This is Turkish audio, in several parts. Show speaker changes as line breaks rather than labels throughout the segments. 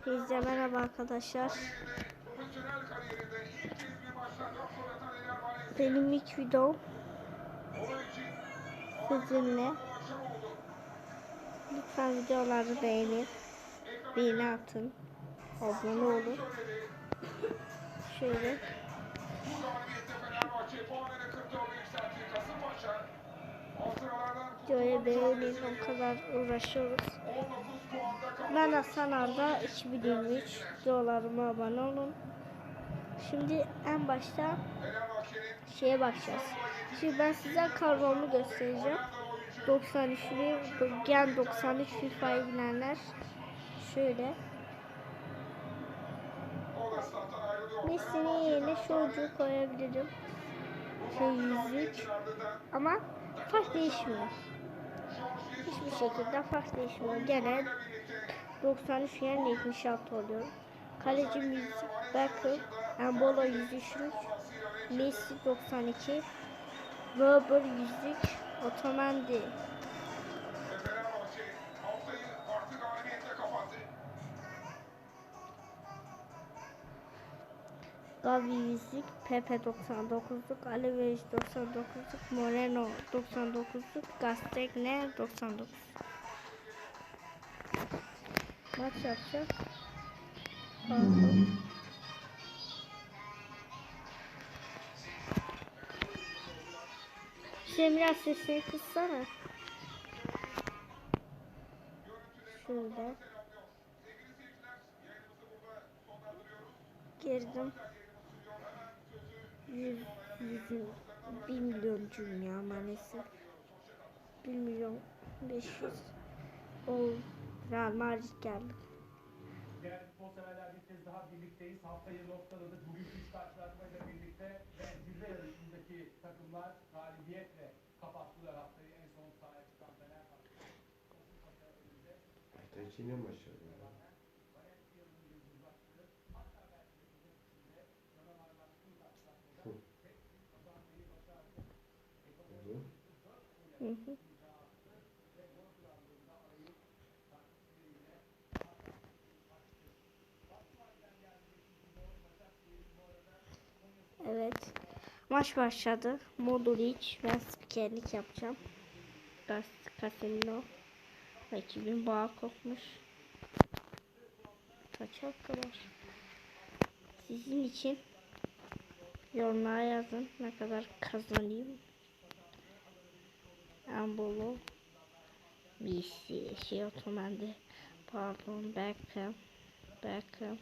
Hepinize merhaba arkadaşlar. Benim ilk videom sizinle. Lütfen videoları beğenin. Beğeni atın. Abone olun. Şöyle. Videoyu beğenin. O kadar uğraşıyoruz. Ben Hasan Arda 2023 videolarıma abone olun. Şimdi en başta şeye bakacağız. Şimdi ben size kadromu göstereceğim. 93'lü Gen 93 FIFA'yı bilenler şöyle. Messi'nin yerine şu ucu koyabilirim. Şey yüzük. Ama fark değişmiyor. Hiçbir şekilde fark değişmiyor. Gene 93 yerine 76 oluyor. Kaleci Müzik Beckham, Embolo 103, Messi 92, Weber 103, Otamendi. Gavi 100'lük, Pepe 99'luk, Alves 99'luk, Moreno 99'luk, Gastegne 99. Maç yapacağız. Bakalım. Şimdi biraz sesini kıssana. Şöyle. Girdim. Yüz, yüzün, bir milyoncuyum ya maalesef. Bir milyon beş yüz. O Real Madrid geldi.
Değerli severler bir kez daha birlikteyiz. Haftayı noktaladık. Bugünkü üç karşılaşmayla birlikte ve zirve yarışındaki takımlar galibiyetle kapattılar haftayı. En son sahaya çıkan Fenerbahçe.
Tekine başarılı. Oldu.
Evet. Maç başladı. Modric ben spikerlik yapacağım. Gas Casemiro. Rakibin bağı kokmuş. Kaçak kadar. Sizin için yorumlara yazın ne kadar kazanayım. Ambolo. Messi. Şey otomanda. Pardon. Beckham. Beckham.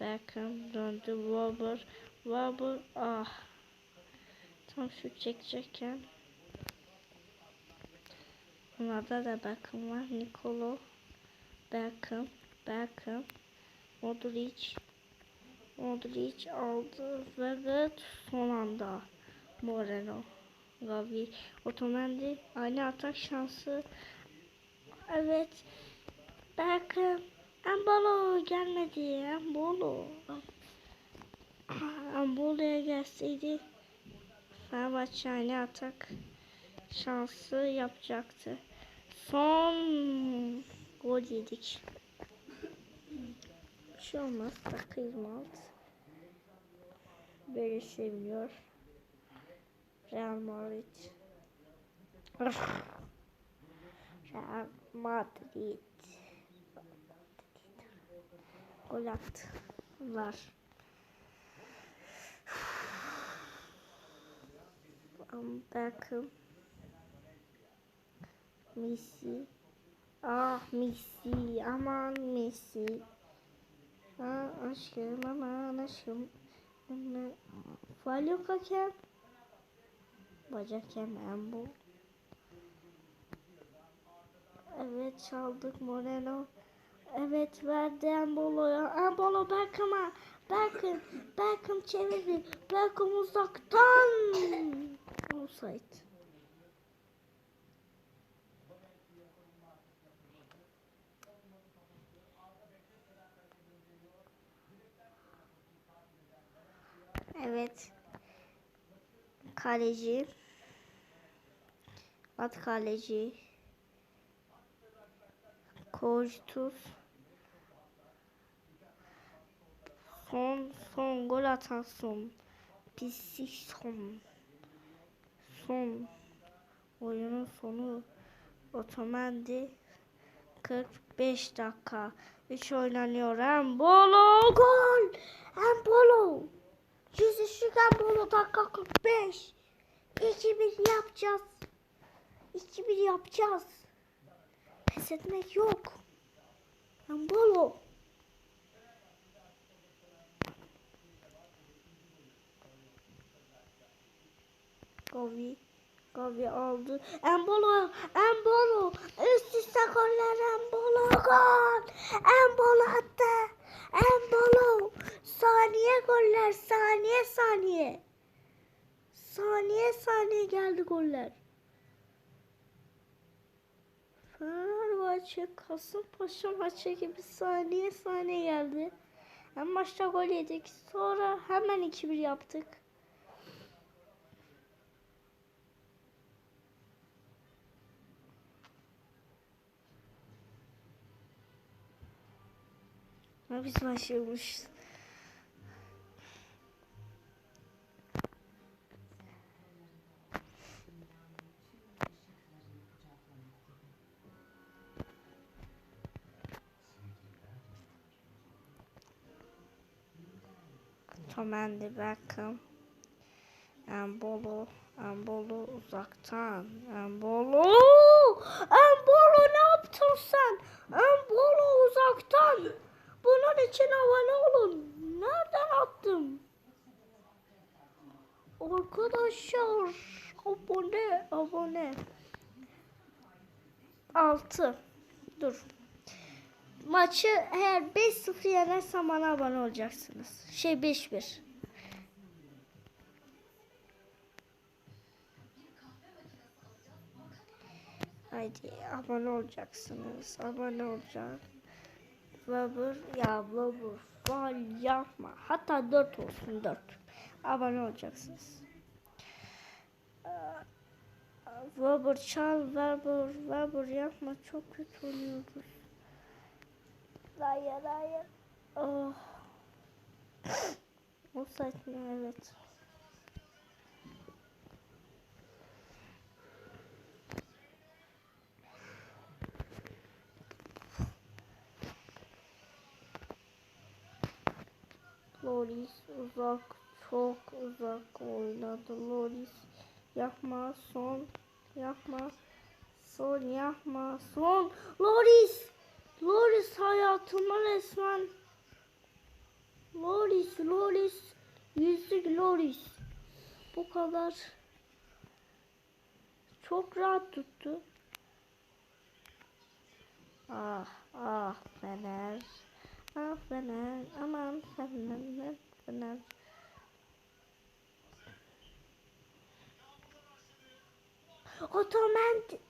Beckham döndü. Robert. Robert. Ah. Tam şut çekecekken. Bunlarda da Beckham var. Nicolo. Beckham. Beckham. Modric. Modric aldı ve son anda Moreno. Gavi. Otamendi. Aynı atak şansı. Evet. Beckham. Embolo gelmedi. Embolo. Embolo'ya gelseydi Fenerbahçe aynı atak şansı yapacaktı. Son gol yedik. Bir şey olmaz. Dakika 26. Böyle seviniyor. Real Madrid. Real Madrid. Gol attılar. Beckham. Messi. Ah Messi. Aman Messi. Ah aşkım aman aşkım. Yok hakem. Bacak yemem bu. Evet çaldık Moreno. Evet verdi Embolo'ya. Embolo Beckham'a. Beckham. Beckham çevirdi. Beckham uzaktan. Offside. Evet. Kaleci. At kaleci. Koçtuz. Son son gol atan son. Pislik son. Son. Oyunun sonu otomendi. 45 dakika. 3 oynanıyor. Embolo gol. Embolo. Yüzüşlük Embolo dakika 45. 2000 yapacağız. 2-1 yapacağız. Pes etmek yok. Embolo. Gavi. Gavi aldı. Embolo. Embolo. Üst üste goller Embolo. Gol. Embolo attı. Embolo. Saniye goller. Saniye saniye. Saniye saniye geldi goller. Fenerbahçe Kasımpaşa maçı gibi saniye saniye geldi. En başta gol yedik. Sonra hemen 2-1 yaptık. Biz başlıyormuş. Tomendi Beckham. Embolo. Embolo uzaktan. Embolo. Embolo ne yaptın sen? Embolo uzaktan. Bunun için abone olun. Nereden attım? Arkadaşlar abone abone. 6 Dur. Maçı eğer 5-0 yenersem bana abone olacaksınız. Şey 5-1. Haydi abone olacaksınız. Abone olacak. Vabur ya vabur. Gol yapma. Hatta 4 olsun 4. Abone olacaksınız. Vabur çal vabur vabur yapma. Çok kötü oynuyoruz. Hayır hayır. Oh. O saçma evet. Loris uzak çok uzak oynadı Loris. Yapma son yapma son yapma son Loris Loris hayatıma resmen. Loris Loris yüzlük Loris. Bu kadar. Çok rahat tuttu. Ah ah Fener. Ah Fener. Aman Fener Fener. Otomendi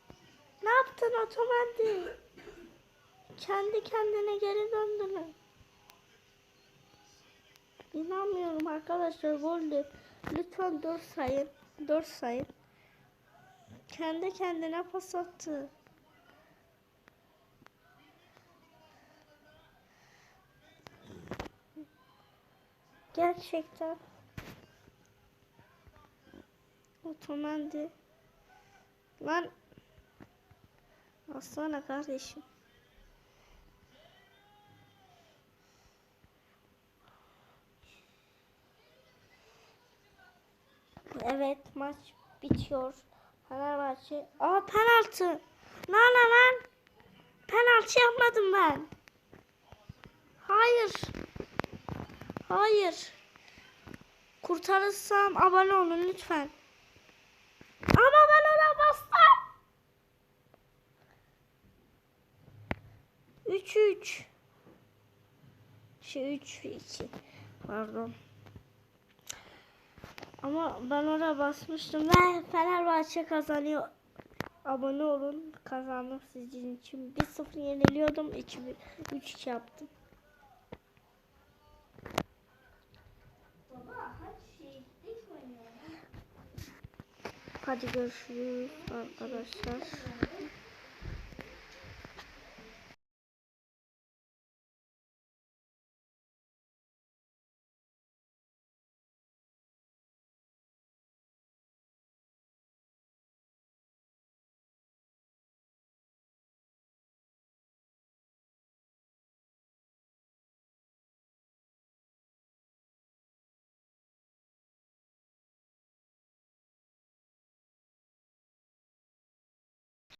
ne yaptın otomendi? Kendi kendine geri döndü mü? İnanmıyorum arkadaşlar goldü. Lütfen 4 sayın. 4 sayın. Kendi kendine pas attı. Gerçekten. Otomendi. Lan. Aslan kardeşim. Evet maç bitiyor. Fenerbahçe. Aa penaltı. Lan lan lan. Penaltı yapmadım ben. Hayır. Hayır. Kurtarırsam abone olun lütfen. Ama ben ona bastım. 3 3. Şey 3 2. Pardon. Ama ben oraya basmıştım ve Fenerbahçe kazanıyor. Abone olun. Kazandım sizin için. 1-0 yeniliyordum. 2-3 yaptım. Hadi görüşürüz arkadaşlar.